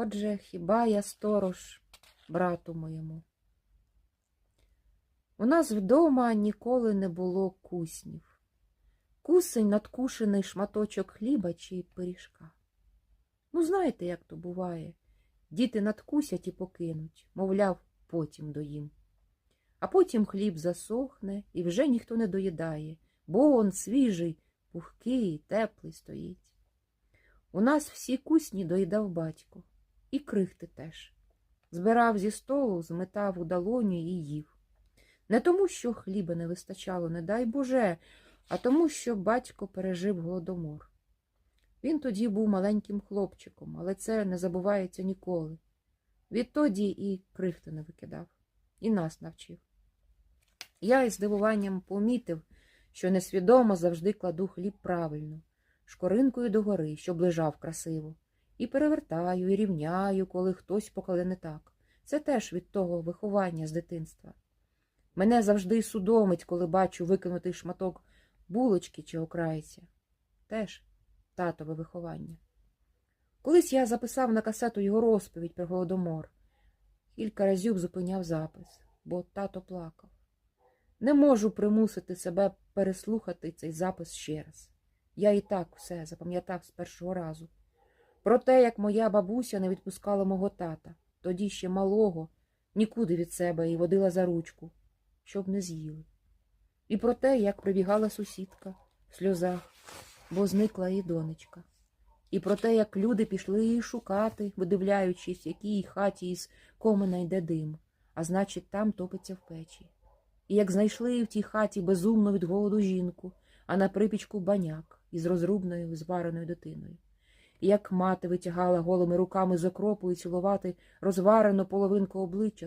Отже, хіба я сторож брату моєму? У нас вдома ніколи не було куснів. Кусень надкушений шматочок хліба чи пиріжка. Ну, знаєте, як то буває. Діти надкусять і покинуть, мовляв, потім доїм. А потім хліб засохне і вже ніхто не доїдає, бо он свіжий, пухкий, теплий стоїть. У нас всі кусні доїдав батько, і крихти теж. Збирав зі столу, зметав у долоню і їв. Не тому, що хліба не вистачало, не дай Боже, а тому, що батько пережив голодомор. Він тоді був маленьким хлопчиком, але це не забувається ніколи. Відтоді і крихти не викидав, і нас навчив. Я із здивуванням помітив, що несвідомо завжди кладу хліб правильно, шкоринкою догори, щоб лежав красиво, і перевертаю, і рівняю, коли хтось покладе не так. Це теж від того виховання з дитинства. Мене завжди судомить, коли бачу викинутий шматок булочки чи окрайця. Теж татове виховання. Колись я записав на касету його розповідь про голодомор. Кілька разів зупиняв запис, бо тато плакав. Не можу примусити себе переслухати цей запис ще раз. Я і так все запам'ятав з першого разу. Про те, як моя бабуся не відпускала мого тата, тоді ще малого, нікуди від себе і водила за ручку, щоб не з'їли. І про те, як прибігала сусідка в сльозах, бо зникла її донечка. І про те, як люди пішли її шукати, видивляючись, якій хаті із комина йде дим, а значить, там топиться в печі. І як знайшли в тій хаті безумно від голоду жінку, а на припічку баняк із розрубною звареною дитиною. Як мати витягала голими руками з окропу і цілувати розварену половинку обличчя